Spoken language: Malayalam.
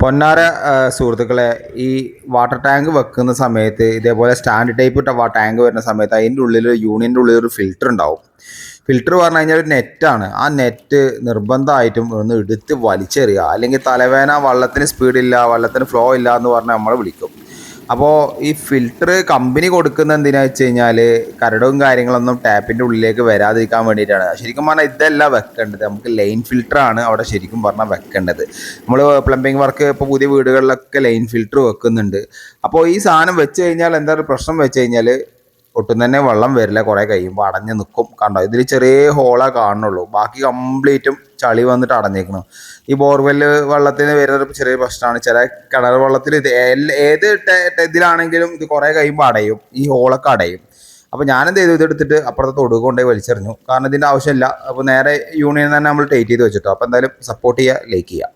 പൊന്നാര സുഹൃത്തുക്കളെ ഈ വാട്ടർ ടാങ്ക് വെക്കുന്ന സമയത്ത് ഇതേപോലെ സ്റ്റാൻഡ് ടൈപ്പ് ഇട്ട ടാങ്ക് വരുന്ന സമയത്ത് അതിന്റെ ഉള്ളിൽ യൂണിയന്റെ ഉള്ളിൽ ഒരു ഫിൽറ്റർ ഉണ്ടാവും. ഫിൽറ്റർ പറഞ്ഞു കഴിഞ്ഞാൽ ഒരു നെറ്റാണ് ആ നെറ്റ് നിർബന്ധമായിട്ടും ഒന്ന് എടുത്ത് വലിച്ചെറിയുക. അല്ലെങ്കിൽ തലവേന വള്ളത്തിന് സ്പീഡില്ല വള്ളത്തിന് ഫ്ലോ ഇല്ല എന്ന് പറഞ്ഞാൽ നമ്മൾ വിളിക്കും. അപ്പോൾ ഈ ഫിൽറ്റർ കമ്പനി കൊടുക്കുന്ന എന്തിനാ വെച്ച് കഴിഞ്ഞാൽ കരടും കാര്യങ്ങളൊന്നും ടാപ്പിന്റെ ഉള്ളിലേക്ക് വരാതിരിക്കാൻ വേണ്ടിയിട്ടാണ്. ശരിക്കും പറഞ്ഞാൽ ഇതല്ല വെക്കേണ്ടത്. നമുക്ക് ലൈൻ ഫിൽറ്ററാണ് അവിടെ ശരിക്കും പറഞ്ഞാൽ വെക്കേണ്ടത്. നമ്മൾ പ്ലംബിംഗ് വർക്ക് ഇപ്പോൾ പുതിയ വീടുകളിലൊക്കെ ലൈൻ ഫിൽറ്റർ വെക്കുന്നുണ്ട്. അപ്പോൾ ഈ സാധനം വെച്ച് കഴിഞ്ഞാൽ എന്താ പ്രശ്നം വെച്ച് കഴിഞ്ഞാൽ ഒട്ടും തന്നെ വെള്ളം വരില്ല കുറേ കഴിയുമ്പോൾ അടഞ്ഞ് നിൽക്കും കണ്ടോ? ഇതിൽ ചെറിയ ഹോളാ കാണുന്നുള്ളൂ. ബാക്കി കംപ്ലീറ്റും ചളി വന്നിട്ട് അടഞ്ഞേക്കണം ഈ ബോർവെൽ വെള്ളത്തിന് വരുന്ന ഒരു ചെറിയ പ്രശ്നമാണ് ചില കിണർ വെള്ളത്തിൽ ഇത് ഏത് ഇതിലാണെങ്കിലും ഇത് കുറേ കഴിയുമ്പോൾ അടയും. ഈ ഹോളൊക്കെ അടയും. അപ്പോൾ ഞാനെന്ത് ചെയ്തു ഇതെടുത്തിട്ട് അപ്പുറത്തെ തൊടുക കൊണ്ടുപോയി വലിച്ചെറിഞ്ഞു. കാരണം ഇതിന്റെ ആവശ്യമില്ല. അപ്പോൾ നേരെ യൂണിയൻ തന്നെ നമ്മൾ ടേറ്റ് ചെയ്ത് വെച്ചിട്ടോ. അപ്പോൾ എന്തായാലും സപ്പോർട്ട് ചെയ്യുക ലൈക്ക് ചെയ്യുക.